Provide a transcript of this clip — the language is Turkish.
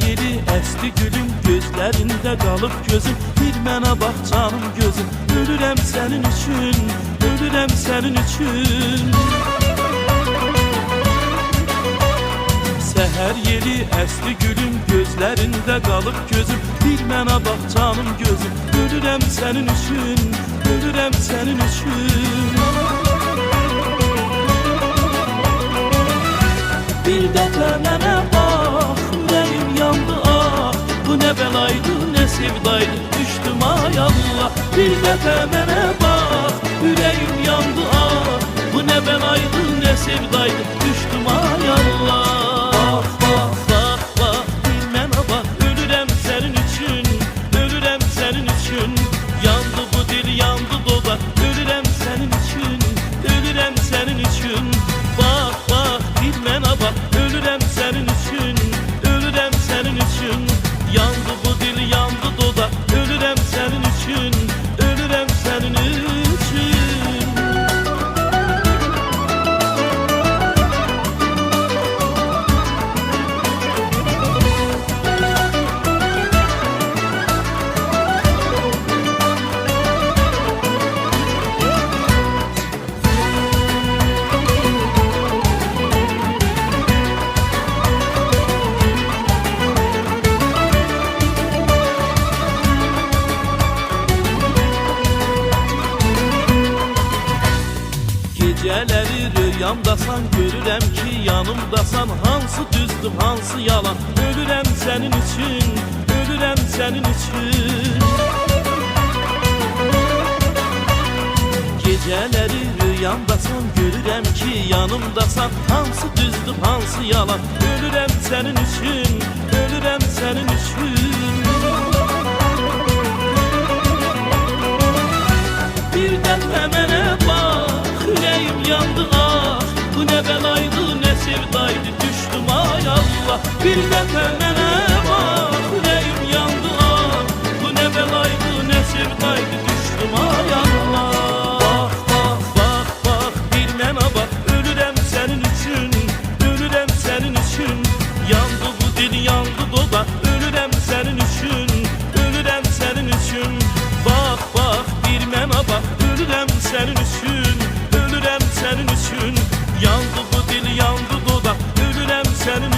yeri əsti gülüm Gözlərində qalıb gözüm. Bir mənə bax canım gözüm Ölürəm sənin üçün Ölürəm sənin üçün Səhər yeli əsli gülüm Gözlərində qalıb gözüm. Bir mənə bax canım gözüm Ölürəm sənin üçün Ölürəm sənin üçün Bir dəfə mənə Bu nə bəlaydı nə sevdaydı. Düşdüm ay Allah Bir dəfə mənə bax Ürəyim yandı ah. Bu nə bəlaydı nə sevdaydı. Düşdüm ay Allah. Bax bax Bir mənə bax Ölürəm sənin üçün Ölürəm sənin üçün Yandı bu dil yandı doda Ölürəm sənin üçün Ölürəm sənin üçün Yandı Gecələri rüyamdasan görürəm ki yanımdasan Hansı düzdür, hansı yalan Ölürəm sənin üçün, ölürəm sənin üçün Gecələri rüyamdasan görürəm ki yanımdasan Hansı düzdür, hansı yalan Ölürəm sənin üçün, ölürəm sənin üçün ürəyim yandı ah. Bu nə bəlaydı, nə sevdaydı, düşdüm ay Allah. Bir dəfə mənə bax, ürəyim yandı ah. Bu nə bəlaydı, nə sevdaydı, düşdüm ay Allah. Bax, bax, bax, bax, bir mənə bax Ölürəm sənin üçün, ölürəm sənin üçün Yandı bu dil, yandı doda Ölürəm sənin üçün, ölürəm sənin üçün Bax, bax, bir mənə bax Ölürəm sənin sənin üçün Yandı bu dil, yandı doda Ölürəm sənin üçün,